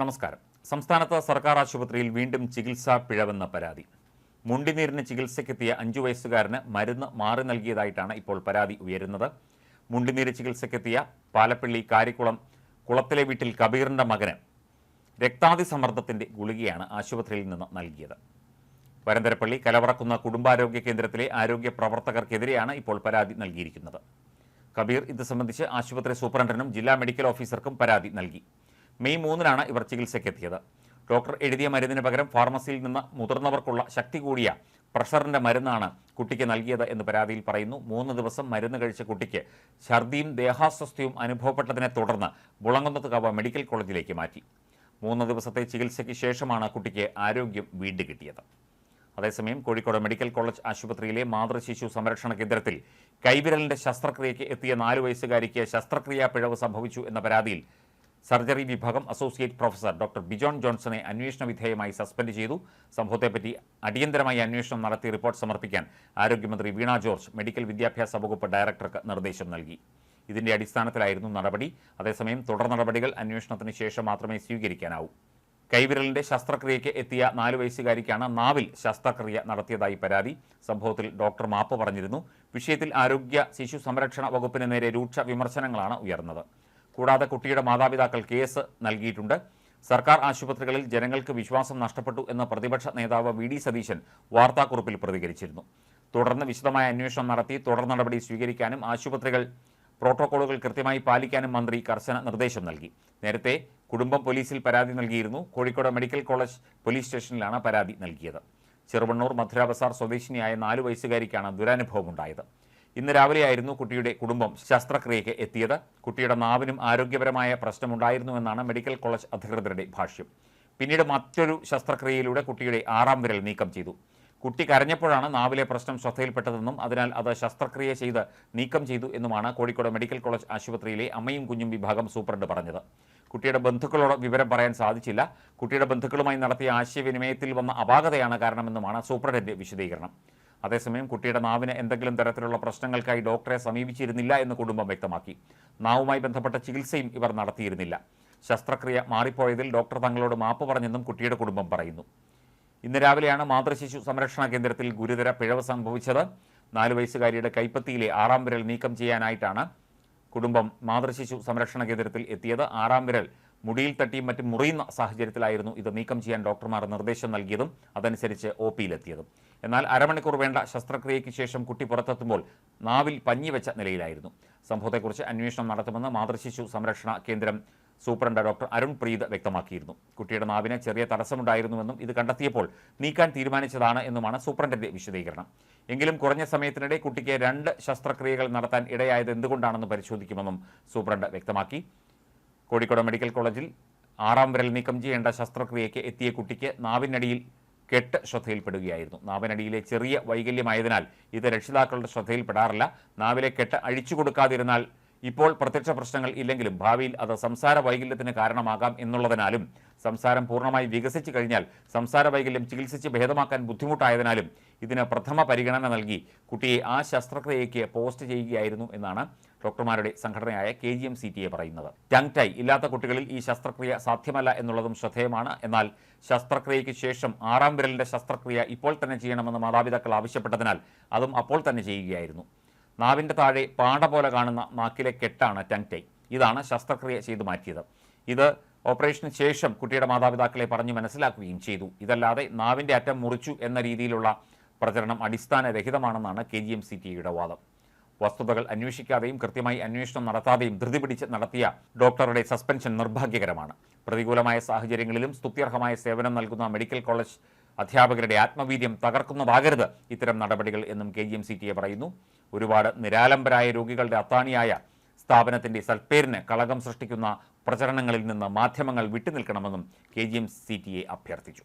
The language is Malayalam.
നമസ്കാരം. സംസ്ഥാനത്ത് സർക്കാർ ആശുപത്രിയിൽ വീണ്ടും ചികിത്സാ പിഴവെന്ന പരാതി. മുണ്ടിനീരിന് ചികിത്സയ്ക്കെത്തിയ അഞ്ചു വയസ്സുകാരന് മരുന്ന് മാറി നൽകിയതായിട്ടാണ് ഇപ്പോൾ പരാതി ഉയരുന്നത്. മുണ്ടിനീര് ചികിത്സയ്ക്കെത്തിയ പാലപ്പള്ളി കാരിക്കുളം കുളത്തിലെ വീട്ടിൽ കബീറിന്റെ മകന് രക്താതിസമ്മർദ്ദത്തിന്റെ ഗുളികയാണ് ആശുപത്രിയിൽ നിന്ന് നൽകിയത്. വരന്തരപ്പള്ളി കലവറക്കുന്ന കുടുംബാരോഗ്യ കേന്ദ്രത്തിലെ ആരോഗ്യ പ്രവർത്തകർക്കെതിരെയാണ് ഇപ്പോൾ പരാതി നൽകിയിരിക്കുന്നത്. കബീർ ഇത് സംബന്ധിച്ച് ആശുപത്രി സൂപ്രണ്ടിനും ജില്ലാ മെഡിക്കൽ ഓഫീസർക്കും പരാതി നൽകി. മെയ് മൂന്നിനാണ് ഇവർ ചികിത്സയ്ക്കെത്തിയത്. ഡോക്ടർ എഴുതിയ മരുന്നിന് പകരം ഫാർമസിയിൽ നിന്ന് മുതിർന്നവർക്കുള്ള ശക്തി കൂടിയ പ്രഷറിന്റെ മരുന്നാണ് കുട്ടിക്ക് നൽകിയത് എന്ന് പരാതിയിൽ പറയുന്നു. മൂന്ന് ദിവസം മരുന്ന് കഴിച്ച കുട്ടിക്ക് ഛർദിയും ദേഹാസ്വസ്ഥയും അനുഭവപ്പെട്ടതിനെ തുടർന്ന് മുളങ്കുന്നത്തുകാവ് മെഡിക്കൽ കോളേജിലേക്ക് മാറ്റി. മൂന്ന് ദിവസത്തെ ചികിത്സയ്ക്ക് ശേഷമാണ് കുട്ടിക്ക് ആരോഗ്യം വീണ്ടും കിട്ടിയത്. അതേസമയം കോഴിക്കോട് മെഡിക്കൽ കോളേജ് ആശുപത്രിയിലെ മാതൃശിശു സംരക്ഷണ കേന്ദ്രത്തിൽ കൈവിരലിന്റെ ശസ്ത്രക്രിയയ്ക്ക് എത്തിയ നാലു വയസ്സുകാരിക്ക് ശസ്ത്രക്രിയാ പിഴവ് സംഭവിച്ചു എന്ന പരാതിയിൽ സർജറി വിഭാഗം അസോസിയേറ്റ് പ്രൊഫസർ ഡോക്ടർ ബിജോൺ ജോൺസണെ അന്വേഷണ വിധേയമായി സസ്പെൻഡ് ചെയ്തു. സംഭവത്തെപ്പറ്റി അടിയന്തരമായി അന്വേഷണം നടത്തി റിപ്പോർട്ട് സമർപ്പിക്കാൻ ആരോഗ്യമന്ത്രി വീണ ജോർജ് മെഡിക്കൽ വിദ്യാഭ്യാസ വകുപ്പ് ഡയറക്ടർക്ക് നിർദ്ദേശം നൽകി. ഇതിന്റെ അടിസ്ഥാനത്തിലായിരുന്നു നടപടി. അതേസമയം തുടർ നടപടികൾ അന്വേഷണത്തിന് ശേഷം മാത്രമേ സ്വീകരിക്കാനാവൂ. കൈവിരലിന്റെ ശസ്ത്രക്രിയയ്ക്ക് എത്തിയ നാലു വയസ്സുകാരിക്കാണ് നാവിൽ ശസ്ത്രക്രിയ നടത്തിയതായി പരാതി. സംഭവത്തിൽ ഡോക്ടർ മാപ്പ് പറഞ്ഞിരുന്നു. വിഷയത്തിൽ ആരോഗ്യ ശിശു സംരക്ഷണ വകുപ്പിന് നേരെ രൂക്ഷ വിമർശനങ്ങളാണ് ഉയർന്നത്. കൂടാതെ കുട്ടിയുടെ മാതാപിതാക്കൾ കേസ് നൽകിയിട്ടുണ്ട്. സർക്കാർ ആശുപത്രികളിൽ ജനങ്ങൾക്ക് വിശ്വാസം നഷ്ടപ്പെട്ടു എന്ന പ്രതിപക്ഷ നേതാവ് വി ഡി സതീശൻ വാർത്താക്കുറിപ്പിൽ പ്രതികരിച്ചിരുന്നു. തുടർന്ന് വിശദമായ അന്വേഷണം നടത്തി തുടർ നടപടി സ്വീകരിക്കാനും ആശുപത്രികൾ പ്രോട്ടോക്കോളുകൾ കൃത്യമായി പാലിക്കാനും മന്ത്രി കർശന നിർദ്ദേശം നൽകി. നേരത്തെ കുടുംബം പോലീസിൽ പരാതി നൽകിയിരുന്നു. കോഴിക്കോട് മെഡിക്കൽ കോളേജ് പോലീസ് സ്റ്റേഷനിലാണ് പരാതി നൽകിയത്. ചെറുവണ്ണൂർ മധുരാബസാർ സ്വദേശിനിയായ നാലു വയസ്സുകാരിക്കാണ് ദുരനുഭവമുണ്ടായത്. ഇന്ന് രാവിലെയായിരുന്നു കുട്ടിയുടെ കുടുംബം ശസ്ത്രക്രിയയ്ക്ക് എത്തിയത്. കുട്ടിയുടെ നാവിനും ആരോഗ്യപരമായ പ്രശ്നമുണ്ടായിരുന്നുവെന്നാണ് മെഡിക്കൽ കോളേജ് അധികൃതരുടെ ഭാഷ്യം. പിന്നീട് മറ്റൊരു ശസ്ത്രക്രിയയിലൂടെ കുട്ടിയുടെ ആറാം വിരൽ നീക്കം ചെയ്തു. കുട്ടി കരഞ്ഞപ്പോഴാണ് നാവിലെ പ്രശ്നം ശ്രദ്ധയിൽപ്പെട്ടതെന്നും അതിനാൽ അത് ശസ്ത്രക്രിയ ചെയ്ത് നീക്കം ചെയ്തു എന്നുമാണ് കോഴിക്കോട് മെഡിക്കൽ കോളേജ് ആശുപത്രിയിലെ അമ്മയും കുഞ്ഞും വിഭാഗം സൂപ്രണ്ട് പറഞ്ഞത്. കുട്ടിയുടെ ബന്ധുക്കളോട് വിവരം പറയാൻ സാധിച്ചില്ല. കുട്ടിയുടെ ബന്ധുക്കളുമായി നടത്തിയ ആശയവിനിമയത്തിൽ വന്ന അപാകതയാണ് കാരണമെന്നുമാണ് സൂപ്രണ്ടിന്റെ വിശദീകരണം. അതേസമയം കുട്ടിയുടെ നാവിന് എന്തെങ്കിലും തരത്തിലുള്ള പ്രശ്നങ്ങൾക്കായി ഡോക്ടറെ സമീപിച്ചിരുന്നില്ല എന്ന് കുടുംബം വ്യക്തമാക്കി. നാവുമായി ബന്ധപ്പെട്ട ചികിത്സയും ഇവർ നടത്തിയിരുന്നില്ല. ശസ്ത്രക്രിയ മാറിപ്പോയതിൽ ഡോക്ടർ തങ്ങളോട് മാപ്പ് പറഞ്ഞെന്നും കുട്ടിയുടെ കുടുംബം പറയുന്നു. ഇന്ന് രാവിലെയാണ് മാതൃശിശു സംരക്ഷണ കേന്ദ്രത്തിൽ ഗുരുതര പിഴവ് സംഭവിച്ചത്. നാലു വയസ്സുകാരിയുടെ കൈപ്പത്തിയിലെ ആറാം വിരൽ നീക്കം ചെയ്യാനായിട്ടാണ് കുടുംബം മാതൃശിശു സംരക്ഷണ കേന്ദ്രത്തിൽ എത്തിയത്. ആറാം വിരൽ മുടിയിൽ തട്ടിയും മറ്റും മുറിയുന്ന സാഹചര്യത്തിലായിരുന്നു ഇത് നീക്കം ചെയ്യാൻ ഡോക്ടർമാർ നിർദ്ദേശം നൽകിയതും അതനുസരിച്ച് ഒ പിയിലെത്തിയതും. എന്നാൽ അരമണിക്കൂർ വേണ്ട ശസ്ത്രക്രിയയ്ക്ക് ശേഷം കുട്ടി പുറത്തെത്തുമ്പോൾ നാവിൽ പഞ്ഞി വെച്ച നിലയിലായിരുന്നു. സംഭവത്തെക്കുറിച്ച് അന്വേഷണം നടത്തുമെന്ന് മാതൃശിശു സംരക്ഷണ കേന്ദ്രം സൂപ്രണ്ട് ഡോക്ടർ അരുൺ പ്രീത് വ്യക്തമാക്കിയിരുന്നു. കുട്ടിയുടെ നാവിന് ചെറിയ തടസ്സമുണ്ടായിരുന്നുവെന്നും ഇത് കണ്ടെത്തിയപ്പോൾ നീക്കാൻ തീരുമാനിച്ചതാണ് എന്നുമാണ് സൂപ്രണ്ടിന്റെ വിശദീകരണം. എങ്കിലും കുറഞ്ഞ സമയത്തിനിടെ കുട്ടിക്ക് രണ്ട് ശസ്ത്രക്രിയകൾ നടത്താൻ ഇടയായത് എന്തുകൊണ്ടാണെന്ന് പരിശോധിക്കുമെന്നും സൂപ്രണ്ട് വ്യക്തമാക്കി. കോഴിക്കോട് മെഡിക്കൽ കോളേജിൽ ആറാം വിരൽ നീക്കം ചെയ്യേണ്ട ശസ്ത്രക്രിയയ്ക്ക് എത്തിയ കുട്ടിക്ക് നാവിനടിയിൽ കെട്ട് ശ്രദ്ധയിൽപ്പെടുകയായിരുന്നു. നാവിനടിയിലെ ചെറിയ വൈകല്യമായതിനാൽ ഇത് രക്ഷിതാക്കളുടെ ശ്രദ്ധയിൽപ്പെടാറില്ല. നാവിലെ കെട്ട് അഴിച്ചു കൊടുക്കാതിരുന്നാൽ ഇപ്പോൾ പ്രത്യക്ഷ പ്രശ്നങ്ങൾ ഇല്ലെങ്കിലും ഭാവിയിൽ അത് സംസാര വൈകല്യത്തിന് കാരണമാകാം എന്നുള്ളതിനാലും സംസാരം പൂർണമായി വികസിച്ചു കഴിഞ്ഞാൽ സംസാര വൈകല്യം ചികിത്സിച്ച് ഭേദമാക്കാൻ ബുദ്ധിമുട്ടായതിനാലും ഇതിന് പ്രഥമ പരിഗണന നൽകി കുട്ടിയെ ആ ശസ്ത്രക്രിയയ്ക്ക് പോസ്റ്റ് ചെയ്യുകയായിരുന്നു എന്നാണ് ഡോക്ടർമാരുടെ സംഘടനയായ K G M C T A പറയുന്നത്. ടങ് ടൈ ഇല്ലാത്ത കുട്ടികളിൽ ഈ ശസ്ത്രക്രിയ സാധ്യമല്ല എന്നുള്ളതും ശ്രദ്ധേയമാണ്. എന്നാൽ ശസ്ത്രക്രിയയ്ക്ക് ശേഷം ആറാം വിരലിന്റെ ശസ്ത്രക്രിയ ഇപ്പോൾ തന്നെ ചെയ്യണമെന്ന് മാതാപിതാക്കൾ ആവശ്യപ്പെട്ടതിനാൽ അതും അപ്പോൾ തന്നെ ചെയ്യുകയായിരുന്നു. നാവിന്റെ താഴെ പാട പോലെ കാണുന്ന നാക്കിലെ കെട്ടാണ് ടങ് ടൈ ഇതാണ് ശസ്ത്രക്രിയ ചെയ്തു മാറ്റിയത്. ഇത് ഓപ്പറേഷന് ശേഷം കുട്ടിയുടെ മാതാപിതാക്കളെ പറഞ്ഞു മനസ്സിലാക്കുകയും ചെയ്തു. ഇതല്ലാതെ നാവിന്റെ അറ്റം മുറിച്ചു എന്ന രീതിയിലുള്ള പ്രചരണം അടിസ്ഥാനരഹിതമാണെന്നാണ് K G M C T യുടെ വാദം. വസ്തുതകൾ അന്വേഷിക്കാതെയും കൃത്യമായി അന്വേഷണം നടത്താതെയും ധൃതി പിടിച്ച് നടത്തിയ ഡോക്ടറുടെ സസ്പെൻഷൻ നിർഭാഗ്യകരമാണ്. പ്രതികൂലമായ സാഹചര്യങ്ങളിലും സ്തുത്യർഹമായ സേവനം നൽകുന്ന മെഡിക്കൽ കോളേജ് അധ്യാപകരുടെ ആത്മവീര്യം തകർക്കുന്നതാകരുത് ഇത്തരം നടപടികൾ എന്നും കെ ജി എം സി പറയുന്നു. ഒരുപാട് നിരാലംബരായ രോഗികളുടെ അത്താണിയായ സ്ഥാപനത്തിന്റെ സൽപ്പേരിന് കളങ്കം സൃഷ്ടിക്കുന്ന പ്രചരണങ്ങളിൽ നിന്ന് മാധ്യമങ്ങൾ വിട്ടുനിൽക്കണമെന്നും K G M C T A അഭ്യർത്ഥിച്ചു.